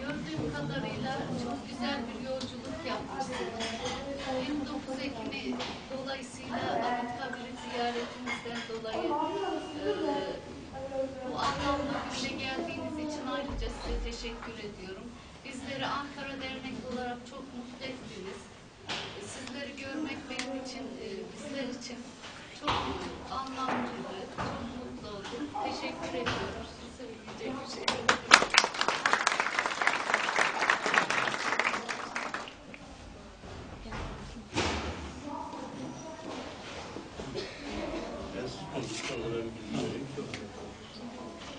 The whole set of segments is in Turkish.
Gördüğüm kadarıyla çok güzel bir yolculuk yapmışsınız. 29 Ekim'i dolayısıyla Anıtkabir'i ziyaretimizden dolayı e, bu anlamda güne geldiğiniz için ayrıca size teşekkür ediyorum. Bizleri Ankara Dernek olarak çok mutlu ettiniz. Sizleri görmek benim için, e, bizler için çok anlamlıydı, çok mutlu oldum. Teşekkür ediyorum.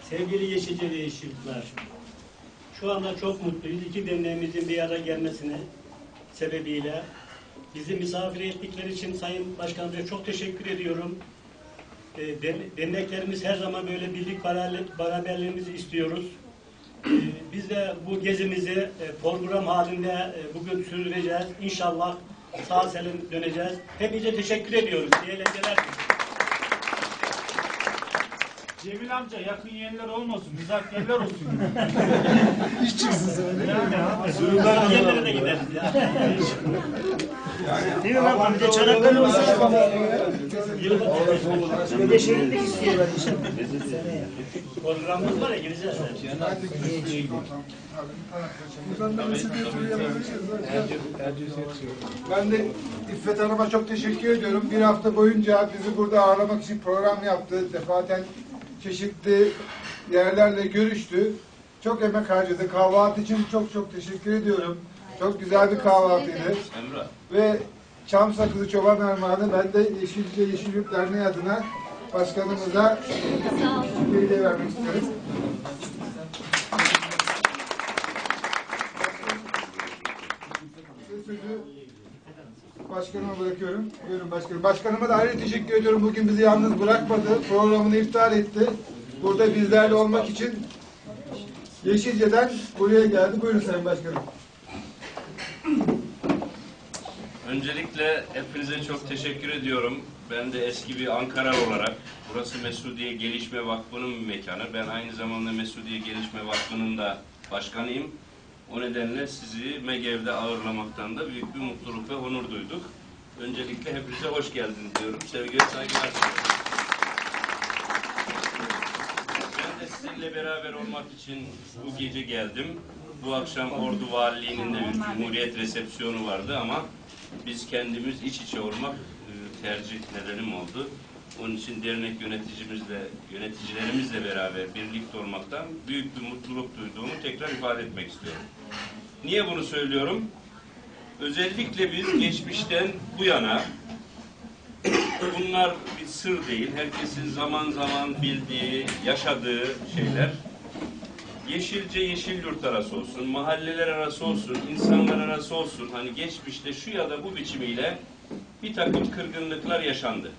Sevgili Yeşilce ve şu anda çok mutluyuz. İki derneğimizin bir araya gelmesine sebebiyle bizi misafir ettikleri için Sayın Başkanımıza çok teşekkür ediyorum. E, der- Derneklerimiz her zaman böyle birlik beraber- beraberliğimizi istiyoruz. E, Biz de bu gezimizi e, program halinde e, bugün sürdüreceğiz. İnşallah sağ salim döneceğiz. Hepinize teşekkür ediyoruz. İyi eğlenceler. Cemil amca yakın yerler olmasın, uzak yerler olsun. İş çıksın sana. Uzak yerlere de gideriz ya. Değil mi lan? Bir de Çanakkale olsun. Bir de şehitlik istiyorlar inşallah. Programımız var ya gireceğiz. Buradan da mesele. Ben de İffet Hanım'a çok teşekkür ediyorum. Bir hafta boyunca bizi burada ağırlamak için program yaptı. Defaten çeşitli yerlerle görüştü. Çok emek harcadı. Kahvaltı için çok çok teşekkür ediyorum. Çok güzel bir kahvaltıydı. Ve Çam Sakızı Çoban Armağanı ben de Yeşilce Yeşil Yurt Derneği adına başkanımıza hediye vermek isterim. Sözü başkanıma bırakıyorum. Buyurun başkanım. Başkanıma da ayrı teşekkür ediyorum. Bugün bizi yalnız bırakmadı. Programını iptal etti. Burada bizlerle olmak için Yeşilce'den buraya geldi. Buyurun Sayın Başkanım. Öncelikle hepinize çok teşekkür ediyorum. Ben de eski bir Ankara olarak, burası Mesudiye Gelişme Vakfı'nın bir mekanı. Ben aynı zamanda Mesudiye Gelişme Vakfı'nın da başkanıyım. O nedenle sizi MEGEV'de ağırlamaktan da büyük bir mutluluk ve onur duyduk. Öncelikle hepinize hoş geldiniz diyorum. Sevgi ve saygılar. Ben de sizinle beraber olmak için bu gece geldim. Bu akşam Ordu Valiliği'nin de bir Cumhuriyet resepsiyonu vardı ama biz kendimiz iç içe olmak e, tercih nedenim oldu. Onun için dernek yöneticimizle, yöneticilerimizle beraber birlikte olmaktan büyük bir mutluluk duyduğumu tekrar ifade etmek istiyorum. Niye bunu söylüyorum? Özellikle biz geçmişten bu yana bunlar bir sır değil. Herkesin zaman zaman bildiği, yaşadığı şeyler. Yeşilce yeşil yurt arası olsun, mahalleler arası olsun, insanlar arası olsun. Hani geçmişte şu ya da bu biçimiyle bir takım kırgınlıklar yaşandı.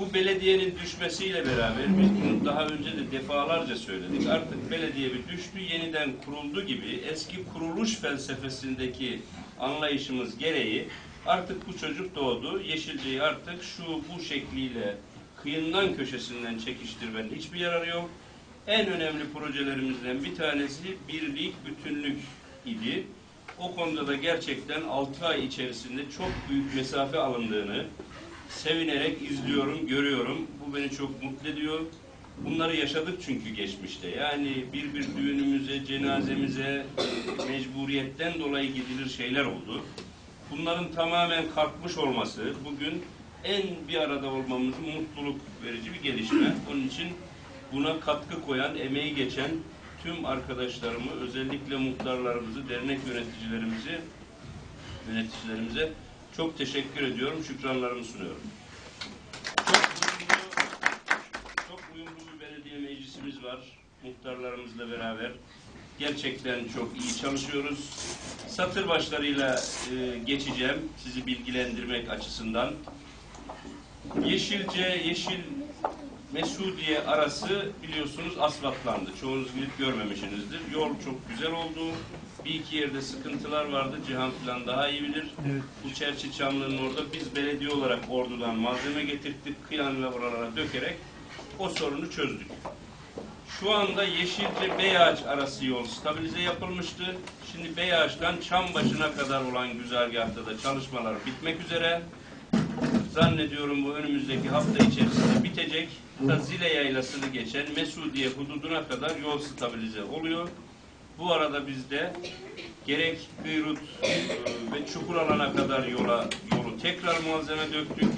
Bu belediyenin düşmesiyle beraber biz bunu daha önce de defalarca söyledik. Artık belediye bir düştü, yeniden kuruldu gibi eski kuruluş felsefesindeki anlayışımız gereği artık bu çocuk doğdu. Yeşilceyi artık şu bu şekliyle kıyından köşesinden çekiştirmenin hiçbir yararı yok. En önemli projelerimizden bir tanesi birlik, bütünlük idi. O konuda da gerçekten 6 ay içerisinde çok büyük mesafe alındığını sevinerek izliyorum, görüyorum. Bu beni çok mutlu ediyor. Bunları yaşadık çünkü geçmişte. Yani bir bir düğünümüze, cenazemize mecburiyetten dolayı gidilir şeyler oldu. Bunların tamamen kalkmış olması bugün en bir arada olmamızın mutluluk verici bir gelişme. Onun için buna katkı koyan, emeği geçen tüm arkadaşlarımı, özellikle muhtarlarımızı, dernek yöneticilerimizi, yöneticilerimize çok teşekkür ediyorum, şükranlarımı sunuyorum. Çok uyumlu, çok uyumlu bir belediye meclisimiz var, muhtarlarımızla beraber. Gerçekten çok iyi çalışıyoruz. Satır başlarıyla e, geçeceğim, sizi bilgilendirmek açısından. Yeşilce, Yeşil Mesudiye arası biliyorsunuz asfaltlandı. Çoğunuz gidip görmemişsinizdir. Yol çok güzel oldu. Bir iki yerde sıkıntılar vardı. Cihan falan daha iyi bilir. Bu Çerçi orada biz belediye olarak ordudan malzeme getirttik. Kıyan ve oralara dökerek o sorunu çözdük. Şu anda Yeşilce Beyağaç arası yol stabilize yapılmıştı. Şimdi Beyağaç'tan Çambaşı'na kadar olan güzergahta da çalışmalar bitmek üzere. Zannediyorum bu önümüzdeki hafta içerisinde bitecek. Zile Yaylası'nı geçen Mesudiye hududuna kadar yol stabilize oluyor. Bu arada biz de gerek Beyrut e, ve Çukuralana kadar yola yolu tekrar malzeme döktük.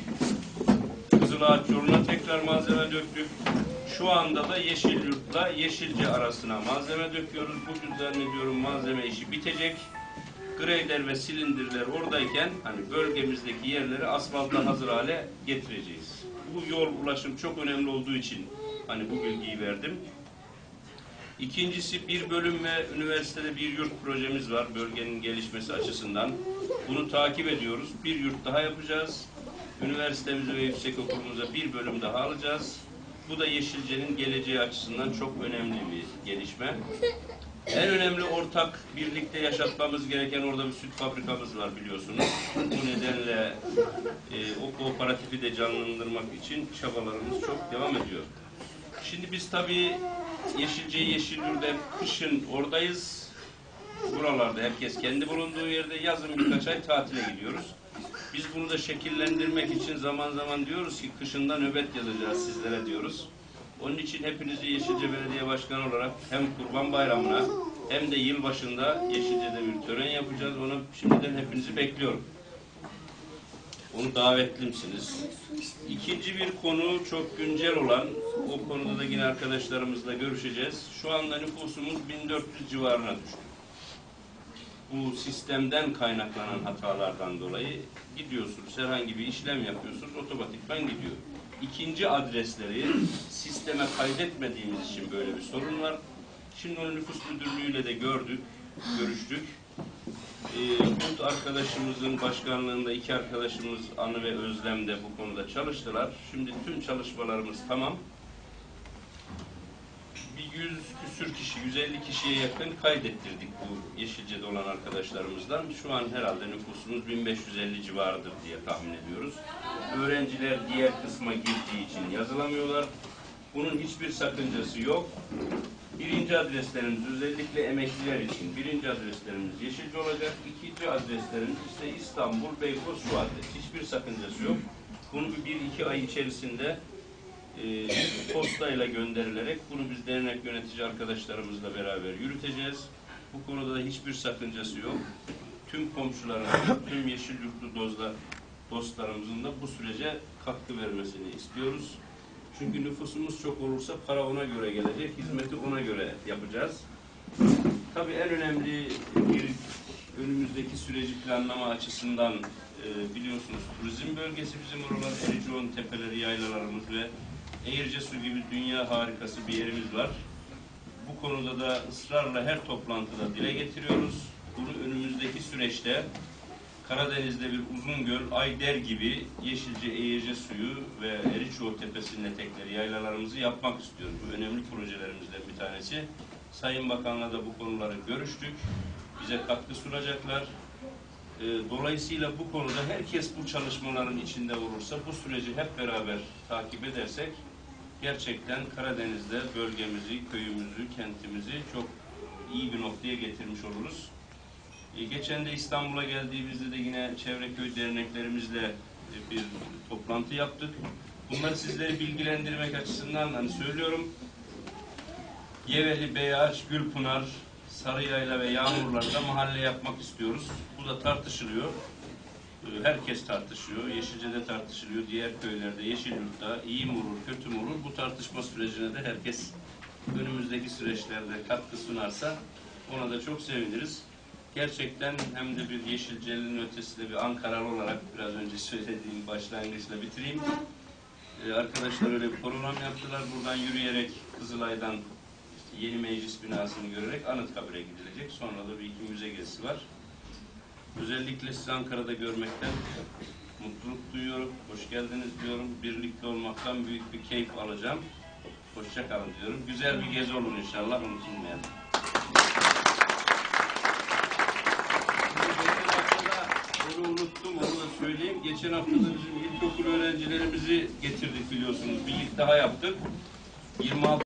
Kızılağaç yoluna tekrar malzeme döktük. Şu anda da Yeşilyurt'la Yeşilce arasına malzeme döküyoruz. Bugün zannediyorum malzeme işi bitecek. Greyder ve silindirler oradayken hani bölgemizdeki yerleri asfalta hazır hale getireceğiz. Bu yol ulaşım çok önemli olduğu için hani bu bilgiyi verdim. İkincisi bir bölüm ve üniversitede bir yurt projemiz var bölgenin gelişmesi açısından. Bunu takip ediyoruz. Bir yurt daha yapacağız. Üniversitemize ve yüksek okulumuza bir bölüm daha alacağız. Bu da Yeşilce'nin geleceği açısından çok önemli bir gelişme. En önemli ortak birlikte yaşatmamız gereken orada bir süt fabrikamız var biliyorsunuz. Bu nedenle e, o kooperatifi de canlandırmak için çabalarımız çok devam ediyor. Şimdi biz tabii Yeşilce Yeşilyurt'ta kışın oradayız. Buralarda herkes kendi bulunduğu yerde yazın birkaç ay tatile gidiyoruz. Biz bunu da şekillendirmek için zaman zaman diyoruz ki kışında nöbet yazacağız sizlere diyoruz. Onun için hepinizi Yeşilce Belediye Başkanı olarak hem Kurban Bayramı'na hem de yılbaşında Yeşilce'de bir tören yapacağız. Ona şimdiden hepinizi bekliyorum. Onu davetlimsiniz. İkinci bir konu çok güncel olan, o konuda da yine arkadaşlarımızla görüşeceğiz. Şu anda nüfusumuz 1400 civarına düştü. Bu sistemden kaynaklanan hatalardan dolayı gidiyorsunuz, herhangi bir işlem yapıyorsunuz, otomatikman gidiyor. İkinci adresleri sisteme kaydetmediğimiz için böyle bir sorun var. Şimdi onu nüfus müdürlüğüyle de gördük, görüştük. Ee, Kurt arkadaşımızın başkanlığında iki arkadaşımız Anı ve Özlem de bu konuda çalıştılar. Şimdi tüm çalışmalarımız tamam. Bir yüz küsür kişi, 150 kişiye yakın kaydettirdik bu Yeşilce'de olan arkadaşlarımızdan. Şu an herhalde nüfusumuz 1550 civarıdır diye tahmin ediyoruz. Öğrenciler diğer kısma girdiği için yazılamıyorlar. Bunun hiçbir sakıncası yok. Birinci adreslerimiz özellikle emekliler için birinci adreslerimiz Yeşilce olacak. İkinci adreslerimiz işte İstanbul, Beykoz adres. Hiçbir sakıncası yok. Bunu bir, iki ay içerisinde e, postayla gönderilerek bunu biz dernek yönetici arkadaşlarımızla beraber yürüteceğiz. Bu konuda da hiçbir sakıncası yok. Tüm komşularımızın, tüm yeşil yurtlu dostlarımızın da bu sürece katkı vermesini istiyoruz. Çünkü nüfusumuz çok olursa para ona göre gelecek, hizmeti ona göre yapacağız. Tabii en önemli bir önümüzdeki süreci planlama açısından e, biliyorsunuz turizm bölgesi bizim oralar Ericon tepeleri, yaylalarımız ve Eğirce Su gibi dünya harikası bir yerimiz var. Bu konuda da ısrarla her toplantıda dile getiriyoruz. Bunu önümüzdeki süreçte Karadeniz'de bir uzun göl, Ayder gibi Yeşilce, Eğirce suyu ve Eriçoğu Tepesi'nin etekleri, yaylalarımızı yapmak istiyoruz. Bu önemli projelerimizden bir tanesi. Sayın Bakan'la da bu konuları görüştük. Bize katkı sunacaklar. Ee, Dolayısıyla bu konuda herkes bu çalışmaların içinde olursa, bu süreci hep beraber takip edersek gerçekten Karadeniz'de bölgemizi, köyümüzü, kentimizi çok iyi bir noktaya getirmiş oluruz. E, Geçen de İstanbul'a geldiğimizde de yine çevre köy derneklerimizle e, bir toplantı yaptık. Bunları sizleri bilgilendirmek açısından hani söylüyorum. Yeveli, Beyağaç, Gülpınar, Sarıyayla ve Yağmurlar'da mahalle yapmak istiyoruz. Bu da tartışılıyor. E, Herkes tartışıyor. Yeşilce'de tartışılıyor. Diğer köylerde, Yeşilyurt'ta iyi mi olur, kötü mü olur? Bu tartışma sürecine de herkes önümüzdeki süreçlerde katkı sunarsa ona da çok seviniriz gerçekten hem de bir Yeşilce'nin ötesinde bir Ankaralı olarak biraz önce söylediğim başlangıçla bitireyim. Ee, arkadaşlar öyle bir program yaptılar. Buradan yürüyerek Kızılay'dan işte yeni meclis binasını görerek Anıtkabir'e gidilecek. Sonra da bir iki müze gezisi var. Özellikle sizi Ankara'da görmekten mutluluk duyuyorum. Hoş geldiniz diyorum. Birlikte olmaktan büyük bir keyif alacağım. Hoşça kalın diyorum. Güzel bir gezi olur inşallah unutulmayalım. Geçen hafta da onu unuttum, onu da söyleyeyim. Geçen hafta da bizim ilkokul öğrencilerimizi getirdik biliyorsunuz. Bir ilk daha yaptık. 26